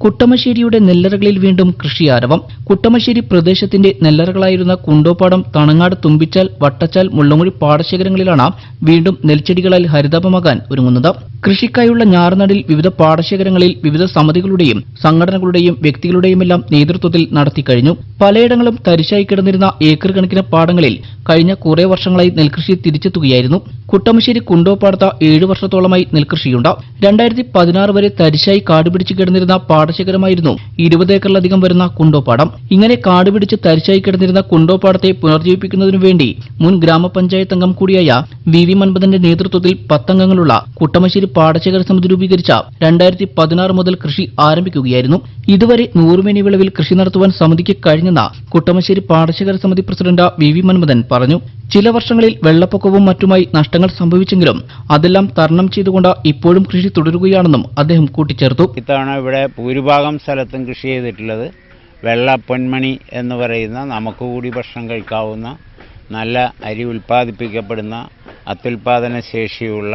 കുട്ടമശ്ശേരിയുടെ നെല്ലറകളിൽ വീണ്ടും കൃഷി ആരവം കുട്ടമശ്ശേരി പ്രദേശത്തിന്റെ നെല്ലറകളായിരുന്ന കുണ്ടോപ്പാടം തണങ്ങാട് തുമ്പിച്ചാൽ വട്ടച്ചാൽ മുള്ളമുഴി പാടശേഖരങ്ങളിലാണ് വീണ്ടും നെൽച്ചെടികളാൽ ഹരിതാപമാകാൻ ഒരുങ്ങുന്നത്. കൃഷിക്കായുള്ള ഞാറുനടിൽ വിവിധ പാടശേഖരങ്ങളിൽ വിവിധ സമിതികളുടെയും സംഘടനകളുടെയും വ്യക്തികളുടെയുമെല്ലാം നേതൃത്വത്തിൽ നടത്തി കഴിഞ്ഞു. പലയിടങ്ങളും തരിശായി കിടന്നിരുന്ന ഏക്കർ കണക്കിന് പാടങ്ങളിൽ കഴിഞ്ഞ കുറേ വർഷങ്ങളായി നെൽകൃഷി തിരിച്ചെത്തുകയായിരുന്നു. കുട്ടമശ്ശേരി കുണ്ടോപ്പാടത്ത് ഏഴു വർഷത്തോളമായി നെൽകൃഷിയുണ്ട്. രണ്ടായിരത്തി പതിനാറ് വരെ തരിശായി കാടുപിടിച്ച് കിടന്നിരുന്ന പാടശേഖരമായിരുന്നു ഇരുപത് ഏക്കറിലധികം വരുന്ന കുണ്ടോപ്പാടം. ഇങ്ങനെ കാടുപിടിച്ച് തരിശായി കിടന്നിരുന്ന കുണ്ടോപ്പാടത്തെ പുനർജീവിപ്പിക്കുന്നതിനു വേണ്ടി മുൻ ഗ്രാമപഞ്ചായത്ത് അംഗം കൂടിയായ വി വി മൻപതന്റെ നേതൃത്വത്തിൽ പത്തംഗങ്ങളുള്ള കുട്ടമശ്ശേരി പാടശേഖര സമിതി രൂപീകരിച്ച രണ്ടായിരത്തി പതിനാറ് മുതൽ കൃഷി ആരംഭിക്കുകയായിരുന്നു. ഇതുവരെ നൂറുമേനി വിളവിൽ കൃഷി നടത്തുവാൻ സമിതിക്ക് കഴിഞ്ഞെന്ന് കുട്ടമശ്ശേരി പാടശേഖര സമിതി പ്രസിഡന്റ് വി വി മൻമഥൻ പറഞ്ഞു. ചില വർഷങ്ങളിൽ വെള്ളപ്പൊക്കവും മറ്റുമായി നഷ്ടങ്ങൾ സംഭവിച്ചെങ്കിലും അതെല്ലാം തരണം ചെയ്തുകൊണ്ട് ഇപ്പോഴും കൃഷി തുടരുകയാണെന്നും അദ്ദേഹം കൂട്ടിച്ചേർത്തു. ഇത്തവണ ഇവിടെ ഭൂരിഭാഗം സ്ഥലത്തും കൃഷി ചെയ്തിട്ടുള്ളത് വെള്ള പൊന്മണി എന്ന് പറയുന്ന നമുക്ക് കൂടി ഭക്ഷണം കഴിക്കാവുന്ന നല്ല അരി ഉൽപ്പാദിപ്പിക്കപ്പെടുന്ന അത്യുൽപാദന ശേഷിയുള്ള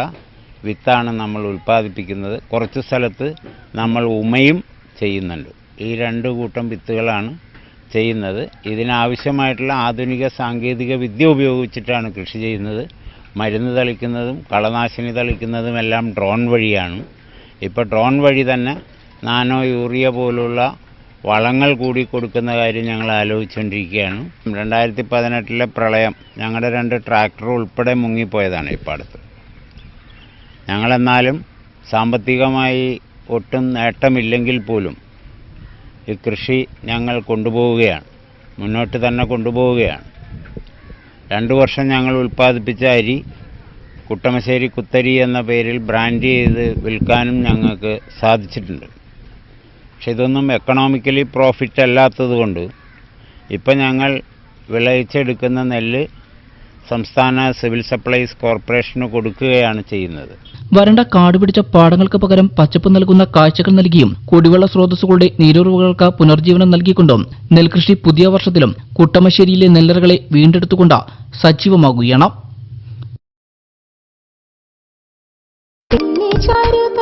വിത്താണ് നമ്മൾ ഉൽപ്പാദിപ്പിക്കുന്നത്. കുറച്ച് സ്ഥലത്ത് നമ്മൾ ഉമയും ചെയ്യുന്നുണ്ട്. ഈ രണ്ട് കൂട്ടം വിത്തുകളാണ് ചെയ്യുന്നത്. ഇതിനാവശ്യമായിട്ടുള്ള ആധുനിക സാങ്കേതിക വിദ്യ ഉപയോഗിച്ചിട്ടാണ് കൃഷി ചെയ്യുന്നത്. മരുന്ന് തളിക്കുന്നതും കളനാശിനി തളിക്കുന്നതും എല്ലാം ഡ്രോൺ വഴിയാണ്. ഇപ്പോൾ ഡ്രോൺ വഴി തന്നെ നാനോ യൂറിയ പോലുള്ള വളങ്ങൾ കൂടി കൊടുക്കുന്ന കാര്യം ഞങ്ങൾ ആലോചിച്ചുകൊണ്ടിരിക്കുകയാണ്. രണ്ടായിരത്തി പതിനെട്ടിലെ പ്രളയം ഞങ്ങളുടെ രണ്ട് ട്രാക്ടർ ഉൾപ്പെടെ മുങ്ങിപ്പോയതാണ് ഇപ്പോൾ പാടത്ത് ഞങ്ങളെന്നാലും സാമ്പത്തികമായി ഒട്ടും നേട്ടമില്ലെങ്കിൽ പോലും ഈ കൃഷി ഞങ്ങൾ കൊണ്ടുപോവുകയാണ്. മുന്നോട്ട് തന്നെ കൊണ്ടുപോവുകയാണ്. രണ്ട് വർഷം ഞങ്ങൾ ഉൽപ്പാദിപ്പിച്ച അരി കുട്ടമശ്ശേരി കുത്തരി എന്ന പേരിൽ ബ്രാൻഡ് ചെയ്ത് വിൽക്കാനും ഞങ്ങൾക്ക് സാധിച്ചിട്ടുണ്ട്. പക്ഷെ ഇതൊന്നും എക്കണോമിക്കലി പ്രോഫിറ്റ് അല്ലാത്തത് കൊണ്ട് ഇപ്പം ഞങ്ങൾ വിളയിച്ചെടുക്കുന്ന നെല്ല് സംസ്ഥാന സിവിൽ സപ്ലൈസ് കോർപ്പറേഷന് കൊടുക്കുകയാണ് ചെയ്യുന്നത്. വരണ്ട കാട് പിടിച്ച പാടങ്ങൾക്ക് പകരം പച്ചപ്പ് നൽകുന്ന കാഴ്ചകൾ നൽകിയും കുടിവെള്ള സ്രോതസ്സുകളുടെ നീരുറവുകൾക്ക് പുനർജീവനം നൽകിക്കൊണ്ടും നെൽകൃഷി പുതിയ വർഷത്തിലും കുട്ടമശ്ശേരിയിലെ നെല്ലറകളെ വീണ്ടെടുത്തുകൊണ്ട് സജീവമാകുകയാണ്. ചാരുത